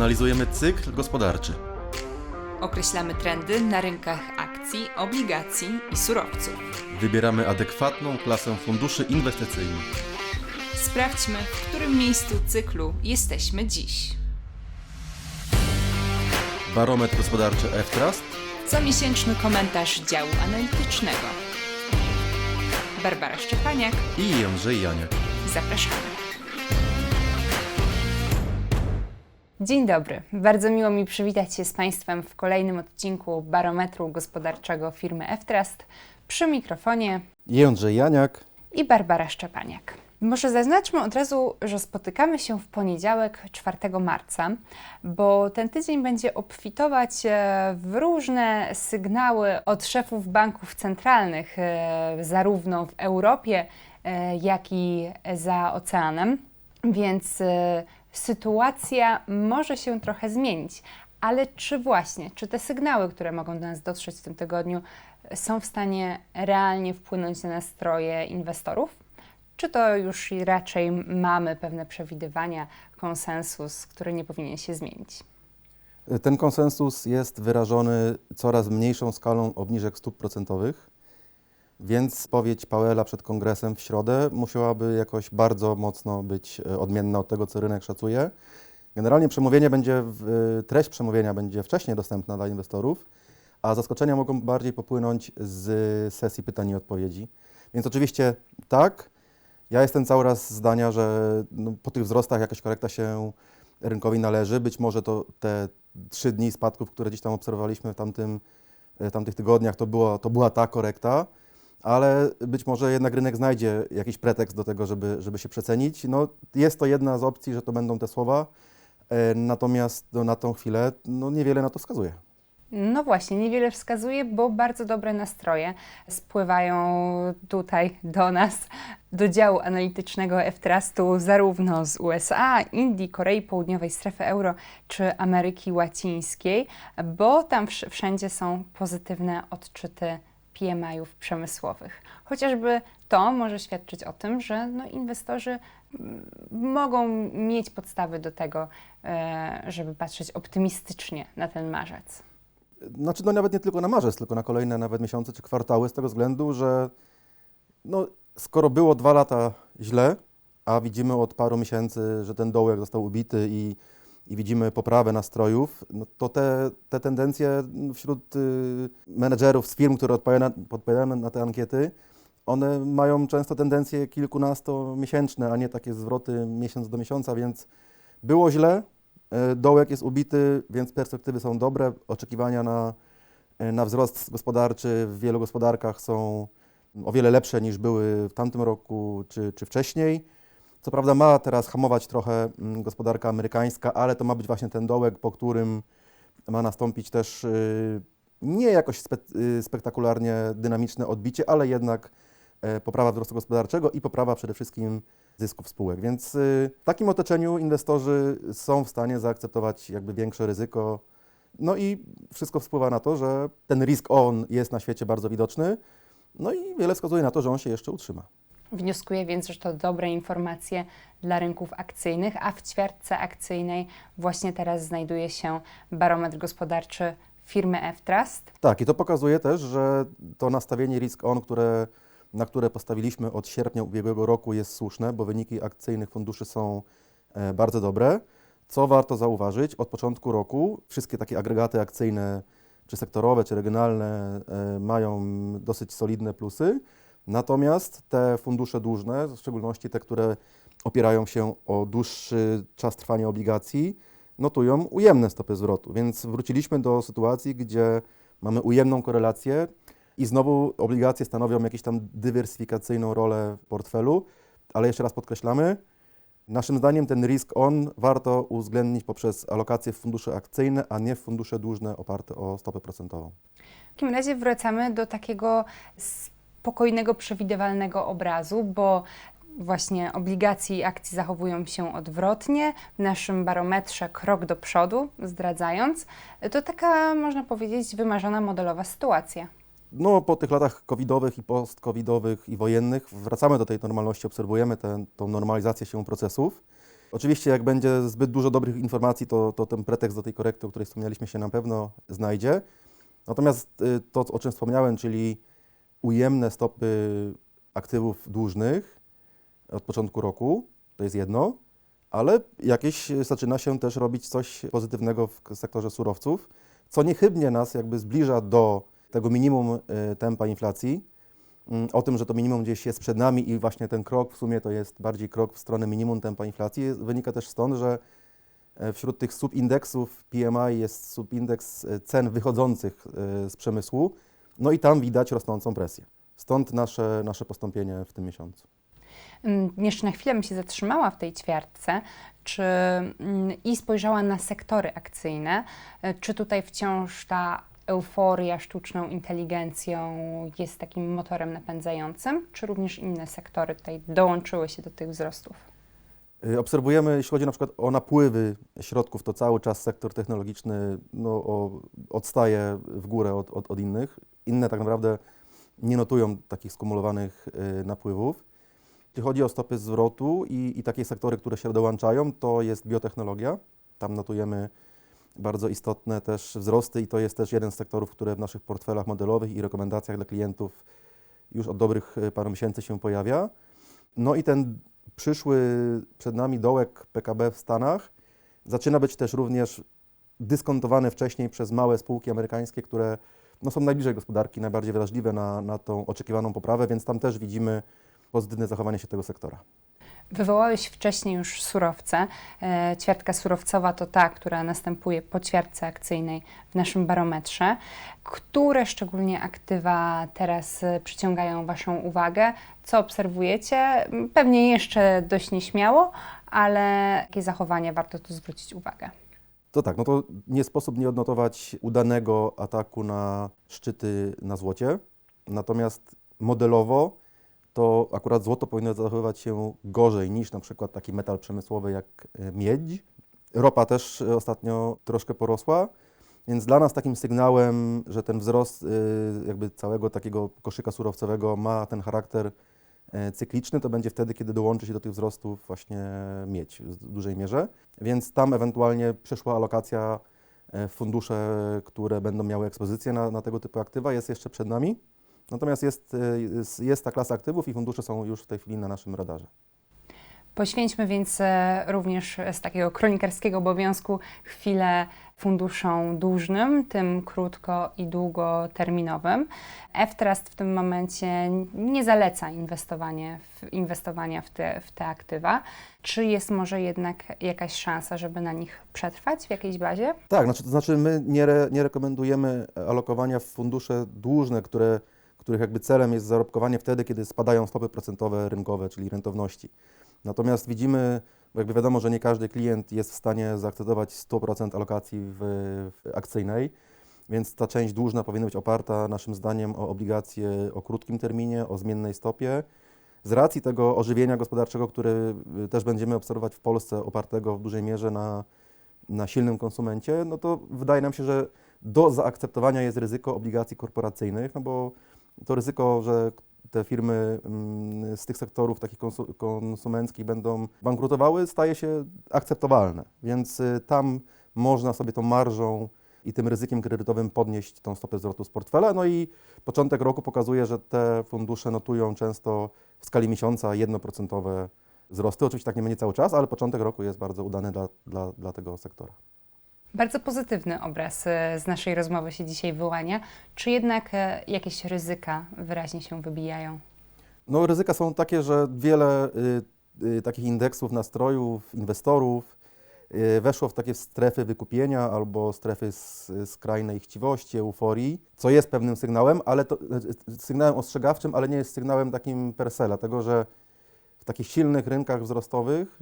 Analizujemy cykl gospodarczy. Określamy trendy na rynkach akcji, obligacji i surowców. Wybieramy adekwatną klasę funduszy inwestycyjnych. Sprawdźmy, w którym miejscu cyklu jesteśmy dziś. Barometr gospodarczy F-Trust Comiesięczny komentarz działu analitycznego. Barbara Szczepaniak, i Jędrzej Janiak. zapraszamy. Dzień dobry. Bardzo miło mi przywitać się z Państwem w kolejnym odcinku Barometru Gospodarczego firmy F-Trust. Przy mikrofonie Jędrzej Janiak. i Barbara Szczepaniak. Może zaznaczmy od razu, że spotykamy się w poniedziałek 4 marca, bo ten tydzień będzie obfitować e, w różne sygnały od szefów banków centralnych, e, zarówno w Europie, e, jak i za oceanem. Więc sytuacja może się trochę zmienić. Ale czy właśnie, czy te sygnały, które mogą do nas dotrzeć w tym tygodniu, są w stanie realnie wpłynąć na nastroje inwestorów? Czy to już raczej mamy pewne przewidywania, konsensus, który nie powinien się zmienić? Ten konsensus jest wyrażony coraz mniejszą skalą obniżek stóp procentowych, więc spowiedź Powella przed kongresem w środę musiałaby jakoś bardzo mocno być e, odmienna od tego, co rynek szacuje. Generalnie przemówienie będzie, w- treść przemówienia będzie wcześniej dostępna dla inwestorów, a zaskoczenia mogą bardziej popłynąć z sesji pytań i odpowiedzi. Więc oczywiście tak, ja jestem cały raz zdania, że no, po tych wzrostach jakaś korekta się rynkowi należy. Być może to te trzy dni spadków, które gdzieś tam obserwowaliśmy w tamtym, w tamtych tygodniach, to, było, to była ta korekta, ale być może jednak rynek znajdzie jakiś pretekst do tego, żeby, żeby się przecenić. No, jest to jedna z opcji, że to będą te słowa, e, natomiast no, na tą chwilę no, niewiele na to wskazuje. No właśnie, niewiele wskazuje, bo bardzo dobre nastroje spływają tutaj do nas, do działu analitycznego F-Trustu, zarówno z USA, Indii, Korei Południowej, strefy euro czy Ameryki Łacińskiej, bo tam wsz- wszędzie są pozytywne odczyty PMI-ów przemysłowych. Chociażby to może świadczyć o tym, że no, inwestorzy mm, mogą mieć podstawy do tego, e, żeby patrzeć optymistycznie na ten marzec. Znaczy, no nawet nie tylko na marzec, tylko na kolejne nawet miesiące czy kwartały, z tego względu, że no, skoro było dwa lata źle, a widzimy od paru miesięcy, że ten dołek został ubity i, i widzimy poprawę nastrojów, no to te, te tendencje wśród y, menedżerów z firm, które odpowiadają na, na- te ankiety, one mają często tendencje kilkunastomiesięczne, a nie takie zwroty miesiąc do miesiąca, więc było źle, e, dołek jest ubity, więc perspektywy są dobre, oczekiwania na, e, na wzrost gospodarczy w wielu gospodarkach są o wiele lepsze niż były w tamtym roku czy, czy wcześniej. Co prawda ma teraz hamować trochę mm, gospodarka amerykańska, ale to ma być właśnie ten dołek, po którym ma nastąpić też y, nie jakoś y, spektakularnie dynamiczne odbicie, ale jednak e, poprawa wzrostu gospodarczego i poprawa przede wszystkim zysków spółek. Więc y, w takim otoczeniu inwestorzy są w stanie zaakceptować jakby większe ryzyko. No i wszystko wpływa na to, że ten risk on jest na świecie bardzo widoczny. No i wiele wskazuje na to, że on się jeszcze utrzyma. Wnioskuję więc, że to dobre informacje dla rynków akcyjnych, a w ćwiartce akcyjnej właśnie teraz znajduje się barometr gospodarczy firmy F-Trust. Tak, i to pokazuje też, że to nastawienie risk on, które, na które postawiliśmy od sierpnia ubiegłego roku jest słuszne, bo wyniki akcyjnych funduszy są e, bardzo dobre. Co warto zauważyć, od początku roku wszystkie takie agregaty akcyjne, czy sektorowe, czy regionalne, e, mają dosyć solidne plusy. Natomiast te fundusze dłużne, w szczególności te, które opierają się o dłuższy czas trwania obligacji, notują ujemne stopy zwrotu. Więc wróciliśmy do sytuacji, gdzie mamy ujemną korelację i znowu obligacje stanowią jakąś tam dywersyfikacyjną rolę w portfelu, ale jeszcze raz podkreślamy, naszym zdaniem ten risk on warto uwzględnić poprzez alokacje w fundusze akcyjne, a nie w fundusze dłużne oparte o stopę procentową. W takim razie wracamy do takiego spokojnego, przewidywalnego obrazu, bo właśnie obligacje i akcje zachowują się odwrotnie. W naszym barometrze krok do przodu, zdradzając, to taka, można powiedzieć, wymarzona modelowa sytuacja. No, po tych latach covidowych i post-covidowych i wojennych wracamy do tej normalności, obserwujemy tę normalizację się procesów. Oczywiście, jak będzie zbyt dużo dobrych informacji, to, to ten pretekst do tej korekty, o której wspomnieliśmy, się na pewno znajdzie. Natomiast y, to, o czym wspomniałem, czyli ujemne stopy aktywów dłużnych od początku roku, to jest jedno, ale jakieś zaczyna się też robić coś pozytywnego w sektorze surowców, co niechybnie nas jakby zbliża do tego minimum y, tempa inflacji. Mm, O tym, że to minimum gdzieś jest przed nami i właśnie ten krok w sumie to jest bardziej krok w stronę minimum tempa inflacji, wynika też stąd, że e, wśród tych subindeksów PMI jest subindeks e, cen wychodzących e, z przemysłu, no i tam widać rosnącą presję. Stąd nasze, nasze postąpienie w tym miesiącu. Mm, Jeszcze na chwilę bym się zatrzymała w tej ćwiartce, czy mm, i spojrzała na sektory akcyjne, e, czy tutaj wciąż ta euforia sztuczną inteligencją jest takim motorem napędzającym, czy również inne sektory tutaj dołączyły się do tych wzrostów? Y, Obserwujemy, jeśli chodzi na przykład o napływy środków, to cały czas sektor technologiczny no, o, odstaje w górę od, od, od innych. Inne tak naprawdę nie notują takich skumulowanych y, napływów. Jeśli chodzi o stopy zwrotu i, i takie sektory, które się dołączają, to jest biotechnologia. Tam notujemy bardzo istotne też wzrosty i to jest też jeden z sektorów, które w naszych portfelach modelowych i rekomendacjach dla klientów już od dobrych y, paru miesięcy się pojawia. No i ten przyszły przed nami dołek PKB w Stanach zaczyna być też również dyskontowany wcześniej przez małe spółki amerykańskie, które no, są najbliżej gospodarki, najbardziej wrażliwe na, na tą oczekiwaną poprawę, więc tam też widzimy pozytywne zachowanie się tego sektora. Wywołałeś wcześniej już surowce. E, Ćwiartka surowcowa to ta, która następuje po ćwiartce akcyjnej w naszym barometrze. Które szczególnie aktywa teraz e, przyciągają Waszą uwagę? Co obserwujecie? Pewnie jeszcze dość nieśmiało, ale jakie zachowania warto tu zwrócić uwagę? To tak, no to nie sposób nie odnotować udanego ataku na szczyty na złocie. Natomiast modelowo to akurat złoto powinno zachowywać się gorzej niż na przykład taki metal przemysłowy jak e, miedź. Ropa też e, ostatnio troszkę porosła, więc dla nas takim sygnałem, że ten wzrost e, jakby całego takiego koszyka surowcowego ma ten charakter cykliczny, to będzie wtedy, kiedy dołączy się do tych wzrostów właśnie miedź w dużej mierze. Więc tam ewentualnie przyszła alokacja e, fundusze, które będą miały ekspozycję na, na tego typu aktywa, jest jeszcze przed nami. Natomiast jest, e, jest, jest ta klasa aktywów i fundusze są już w tej chwili na naszym radarze. Poświęćmy więc e, również z takiego kronikarskiego obowiązku chwilę funduszom dłużnym, tym krótko i długoterminowym. F-Trust w tym momencie nie zaleca inwestowanie w, inwestowania w te, w te aktywa. Czy jest może jednak jakaś szansa, żeby na nich przetrwać w jakiejś bazie? Tak, znaczy, to znaczy my nie, re, nie rekomendujemy alokowania w fundusze dłużne, które, których jakby celem jest zarobkowanie wtedy, kiedy spadają stopy procentowe rynkowe, czyli rentowności. Natomiast widzimy, jakby wiadomo, że nie każdy klient jest w stanie zaakceptować 100% alokacji w, w akcyjnej, więc ta część dłużna powinna być oparta naszym zdaniem o obligacje o krótkim terminie, o zmiennej stopie. Z racji tego ożywienia gospodarczego, które y, też będziemy obserwować w Polsce, opartego w dużej mierze na, na silnym konsumencie, no to wydaje nam się, że do zaakceptowania jest ryzyko obligacji korporacyjnych, no bo to ryzyko, że te firmy mm, z tych sektorów takich konsu- konsumenckich będą bankrutowały, staje się akceptowalne. Więc y, tam można sobie tą marżą i tym ryzykiem kredytowym podnieść tą stopę zwrotu z portfela. No i początek roku pokazuje, że te fundusze notują często w skali miesiąca jednoprocentowe wzrosty. Oczywiście tak nie będzie cały czas, ale początek roku jest bardzo udany dla, dla, dla tego sektora. Bardzo pozytywny obraz e, z naszej rozmowy się dzisiaj wyłania. Czy jednak e, jakieś ryzyka wyraźnie się wybijają? No, ryzyka są takie, że wiele y, y, takich indeksów nastrojów inwestorów y, weszło w takie strefy wykupienia albo strefy s- skrajnej chciwości, euforii, co jest pewnym sygnałem, ale to y, sygnałem ostrzegawczym, ale nie jest sygnałem takim per se, dlatego że w takich silnych rynkach wzrostowych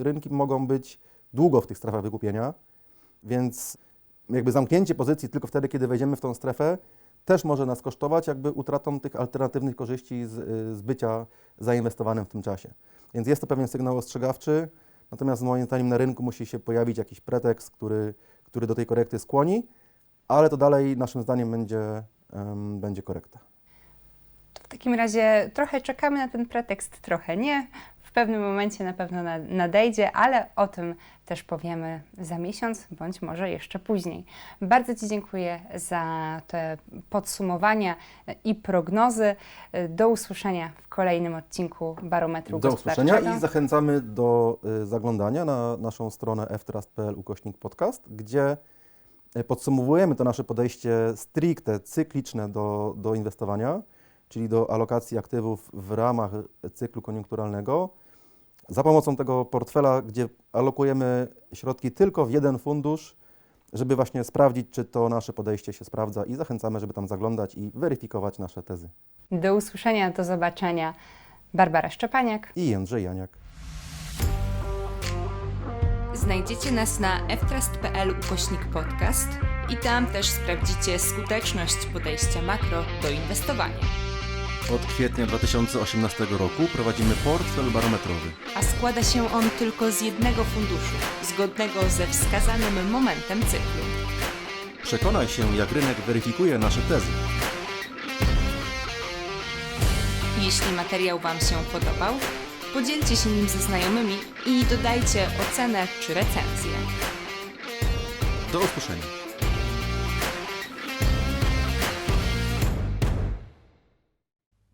y, rynki mogą być długo w tych strefach wykupienia, więc jakby zamknięcie pozycji tylko wtedy, kiedy wejdziemy w tą strefę, też może nas kosztować jakby utratą tych alternatywnych korzyści z, z bycia zainwestowanym w tym czasie. Więc jest to pewien sygnał ostrzegawczy, natomiast moim zdaniem na rynku musi się pojawić jakiś pretekst, który, który do tej korekty skłoni, ale to dalej naszym zdaniem będzie, em, będzie korekta. W takim razie trochę czekamy na ten pretekst, trochę nie. W pewnym momencie na pewno na- nadejdzie, ale o tym też powiemy za miesiąc, bądź może jeszcze później. Bardzo Ci dziękuję za te podsumowania i prognozy. Do usłyszenia w kolejnym odcinku Barometru Do Gospodarczego. usłyszenia i zachęcamy do y, zaglądania na naszą stronę ftrust.pl ukośnik podcast, gdzie podsumowujemy to nasze podejście stricte cykliczne do, do inwestowania, czyli do alokacji aktywów w ramach cyklu koniunkturalnego, za pomocą tego portfela, gdzie alokujemy środki tylko w jeden fundusz, żeby właśnie sprawdzić, czy to nasze podejście się sprawdza i zachęcamy, żeby tam zaglądać i weryfikować nasze tezy. Do usłyszenia, do zobaczenia. Barbara Szczepaniak. I Jędrzej Janiak. Znajdziecie nas na ftrust.pl ukośnik podcast i tam też sprawdzicie skuteczność podejścia makro do inwestowania. Od kwietnia 2018 roku prowadzimy portfel barometrowy. A składa się on tylko z jednego funduszu, zgodnego ze wskazanym momentem cyklu. Przekonaj się, jak rynek weryfikuje nasze tezy. Jeśli materiał Wam się podobał, podzielcie się nim ze znajomymi i dodajcie ocenę czy recenzję. Do usłyszenia.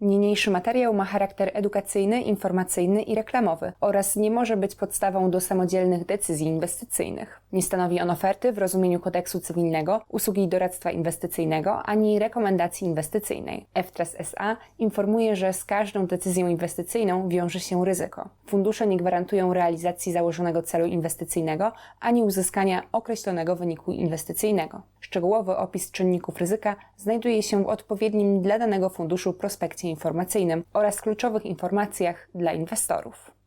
Niniejszy materiał ma charakter edukacyjny, informacyjny i reklamowy oraz nie może być podstawą do samodzielnych decyzji inwestycyjnych. Nie stanowi on oferty w rozumieniu kodeksu cywilnego, usługi doradztwa inwestycyjnego ani rekomendacji inwestycyjnej. FTRAS SA informuje, że z każdą decyzją inwestycyjną wiąże się ryzyko. Fundusze nie gwarantują realizacji założonego celu inwestycyjnego ani uzyskania określonego wyniku inwestycyjnego. Szczegółowy opis czynników ryzyka znajduje się w odpowiednim dla danego funduszu prospekcie informacyjnym oraz kluczowych informacjach dla inwestorów.